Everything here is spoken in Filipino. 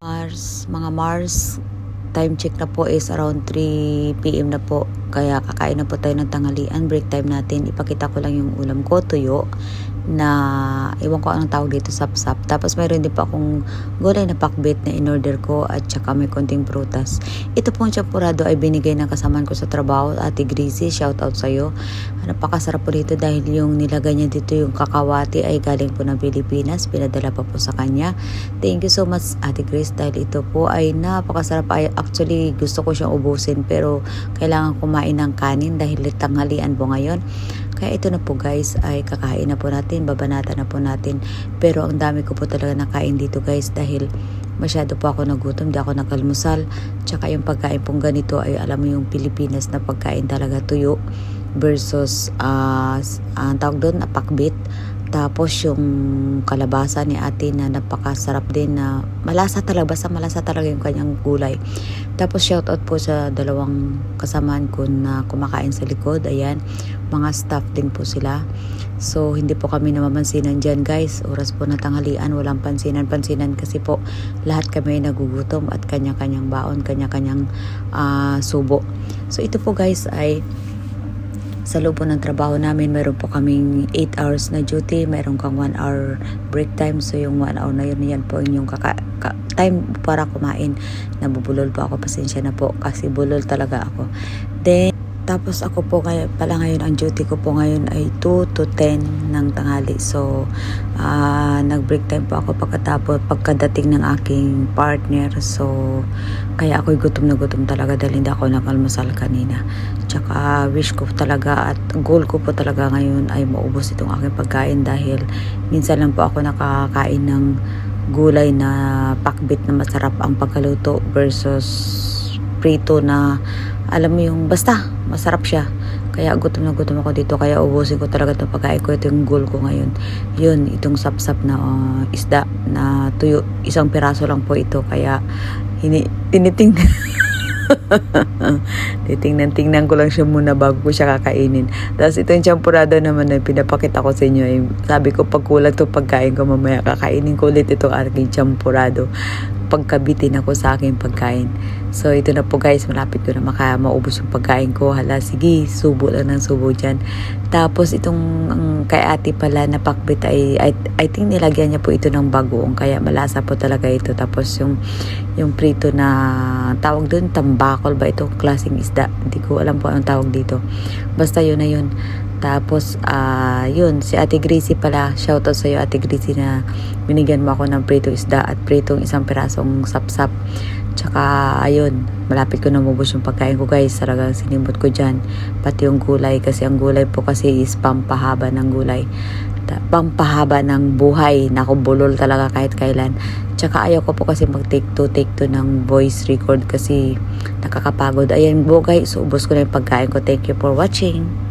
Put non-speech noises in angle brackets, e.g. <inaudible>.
Mars, mga Mars, time check na po is around 3 p.m. na po. Kaya kakain na po tayo ng tanghalian. Break time natin. Ipakita ko lang yung ulam ko, tuyo na iwan ko anong tawag dito sap-sap. Tapos mayroon din pa akong gulay na pakbit na in-order ko at saka may konting prutas. Ito pong champurado ay binigay ng kasamaan ko sa trabaho, Ate Greasy, shout out sa'yo. Napakasarap po dito dahil yung nilagay niya dito yung kakawati ay galing po ng Pilipinas. Pinadala pa po sa kanya. Thank you so much Ate Grace dahil ito po ay napakasarap. Ay, actually gusto ko siyang ubusin pero kailangan kumain ng kanin dahil tanghalian po ngayon. Kaya ito na po guys ay kakain na po natin, babanata na po natin. Pero ang dami ko po talaga nakain dito guys dahil masyado po ako nagutom, di ako nakalmusal. Tsaka yung pagkain pong ganito ay alam mo yung Pilipinas na pagkain talaga tuyo versus uh, ang tawag doon pakbit. Tapos yung kalabasa ni ate na napakasarap din na malasa talaga, basta malasa talaga yung kanyang gulay. Tapos shoutout po sa dalawang kasamaan ko na kumakain sa likod. Ayan, mga staff din po sila. So, hindi po kami namamansinan dyan guys. Oras po na tanghalian, walang pansinan-pansinan kasi po lahat kami nagugutom at kanya-kanyang baon, kanya-kanyang uh, subo. So, ito po guys ay sa loob po ng trabaho namin, meron po kaming 8 hours na duty, meron kang 1 hour break time. So yung 1 hour na yun, yan po yung kaka, ka, time para kumain. Nabubulol po ako, pasensya na po kasi bulol talaga ako. Then, tapos ako po kaya pala ngayon ang duty ko po ngayon ay 2 to 10 ng tanghali. So uh, nag-break time po ako pagkatapos pagkadating ng aking partner. So kaya ako'y gutom na gutom talaga dahil hindi ako nakalmasal kanina. Tsaka wish ko talaga at goal ko po talaga ngayon ay maubos itong aking pagkain dahil minsan lang po ako nakakain ng gulay na pakbit na masarap ang pagkaluto versus prito na alam mo yung basta masarap siya. Kaya gutom na gutom ako dito. Kaya ubusin ko talaga itong pagkain ko. Ito yung goal ko ngayon. Yun itong sapsap na uh, isda na tuyo. Isang piraso lang po ito. Kaya hini, tiniting <laughs> titingnan-tingnan ko lang siya muna bago ko siya kakainin. Tapos ito yung champurado naman na pinapakita ko sa inyo. Sabi ko pag kulang to pagkain ko mamaya kakainin ko ulit itong aking champurado pagkabitin ako sa aking pagkain. So, ito na po guys, malapit ko na maka maubos yung pagkain ko. Hala, sige, subo lang ng subo dyan. Tapos, itong um, kay ate pala na pakbit ay, I, I think nilagyan niya po ito ng bagoong. Kaya malasa po talaga ito. Tapos, yung, yung prito na tawag doon, tambakol ba ito? Klaseng isda. Hindi ko alam po anong tawag dito. Basta yun na yun. Tapos, uh, yun, si Ate Gracie pala, shoutout sa'yo Ate Gracie na binigyan mo ako ng prito isda at pritong isang pirasong sapsap. Tsaka, ayun, malapit ko na mabos yung pagkain ko guys. Talagang sinimot ko dyan. Pati yung gulay kasi ang gulay po kasi is pampahaba ng gulay. Pampahaba ng buhay. Naku, bulol talaga kahit kailan. Tsaka ayaw ko po kasi mag take two, take two ng voice record kasi nakakapagod. Ayan po guys, ubos ko na yung pagkain ko. Thank you for watching.